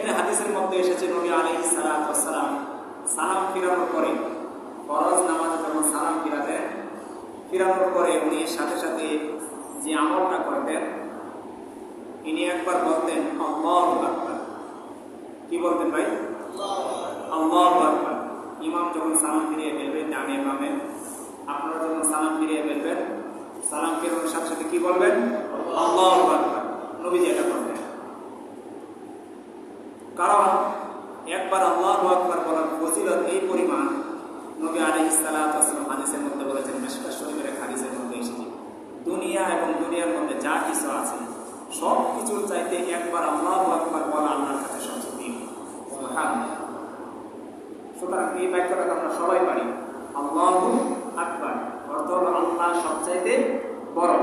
এক্ষেত্রে হাদিসের মধ্যে এসেছে, নবী সালাতু ওয়াসসালাম সালাম ফিরানোর পরে, ফরজ নামাজে যখন সালাম ফিরাতেন, ফিরানোর পরে উনি সাথে সাথে যে আমলটা করতেন, ইনি একবার বলতেন, আল্লাহু কি বলতেন ভাই? আল্লাহু ইমাম যখন সালাম ফিরিয়ে ফেলবেন ডানে বামে, আপনারা যখন সালাম ফিরিয়ে ফেলবেন, সালাম ফিরানোর সাথে সাথে কি বলবেন? আল্লাহু নবীজি এটা করতেন কারণ একবার আল্লাহু আকবার বলার ফজিলত এই পরিমাণ নবী সালাতু ওয়াসাল্লাম হাদিসের মধ্যে বলেছেন, মিশকাত শরীফের এক হাদিসের মধ্যে এসেছে। দুনিয়া এবং দুনিয়ার মধ্যে যা কিছু আছে সব কিছুর চাইতে একবার আল্লাহু আকবার বলা আল্লাহর কাছে সুতরাং এই বাক্যটাকে আমরা সবাই পারি। আল্লাহু আকবার অর্থ আল্লাহ সবচাইতে বড়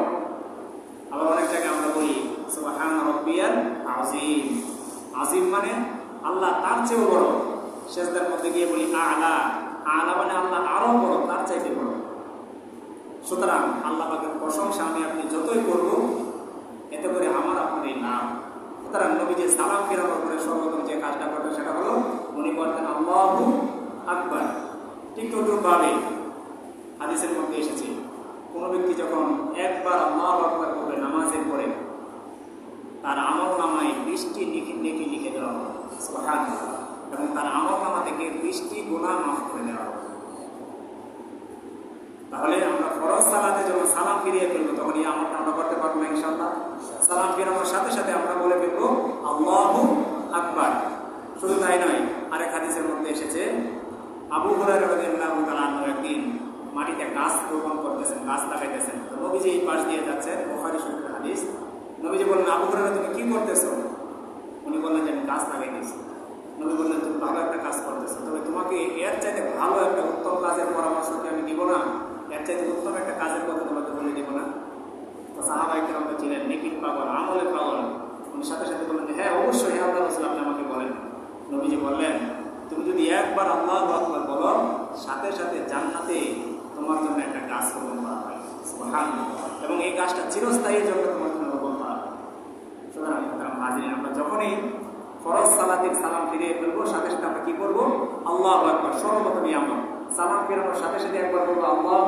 আবার অনেক জায়গায় আমরা বলি সুবহান রব্বিয়াল আজিম আজিম মানে আল্লাহ তার চেয়েও বড়। শেষদার মধ্যে গিয়ে বলি, আলা। আলা মানে আল্লাহ আরও বড়, তার চাইতে বড়। সুতরাং আল্লাহ পাকের প্রশংসা আমি আপনি যতই করব, এতে করে আমার আপনার এই নাম। সুতরাং নবী যে সালাম ফেরানোর পরে সর্বপ্রথম যে কাজটা করতেন সেটা হলো, উনি বলতেন, আল্লাহু আকবার। ঠিক তদ্রুপভাবে হাদিসের মধ্যে এসেছে, কোনো ব্যক্তি যখন একবার আল্লাহ আকবার করবে নামাজের পরে, তার আমল নামায় বৃষ্টি লিখে লিখে দেওয়া হবে। সুবহানাল্লাহ। এবং তার আমল নামা থেকে বৃষ্টি গুণা মাফ করে দেওয়া হবে। তাহলে আমরা ফরজ সালাতে যখন সালাম ফিরিয়ে ফেলব, তখন এই আমলটা আমরা করতে পারব না ইনশাল্লাহ সালাম ফিরানোর সাথে সাথে আমরা বলে ফেলব, আল্লাহু আকবার। শুধু তাই নয়, আরেক হাদিসের মধ্যে এসেছে, আবু রাদিয়াল্লাহু একদিন মাটিতে গাছ রোপণ করতেছেন, গাছ লাগাইতেছেন। নবীজি এই পাশ দিয়ে যাচ্ছেন, বুখারী শরীফের হাদিস। নবীজি বললেন, আবু হুরায়রা, তুমি কি করতেছো উনি বললেন যে আমি গাছ লাগাইতেছি নবী বললেন তুমি ভালো একটা কাজ করতেছো। তবে তোমাকে এর চাইতে ভালো একটা উত্তম কাজের পরামর্শ কি আমি দিব না? এর চাইতে উত্তম একটা কাজের কথা তোমাকে বলে দিব না? তো সাহাবাই কেরাম ছিলেন নেকির পাগল আমলের পাগল। উনি সাথে সাথে বললেন হ্যাঁ অবশ্যই হ্যাঁ আল্লাহ রসুল আপনি আমাকে বলেন। নবীজি বললেন, তুমি যদি একবার আল্লাহ আকবার বলো, সাথে সাথে জান্নাতে তোমার জন্য একটা গাছ রোপণ এবং এই গাছটা চিরস্থায়ী জন্য তোমার জন্য করা হয় সুতরাং হাজির আমরা যখনই ফরজ সালাতের সালাম ফিরিয়ে ফেলব, সাথে সাথে আমরা কি করব? আল্লাহ একবার সর্বপ্রথমই আমরা সালাম ফেরানোর সাথে সাথে একবার বলব, আল্লাহ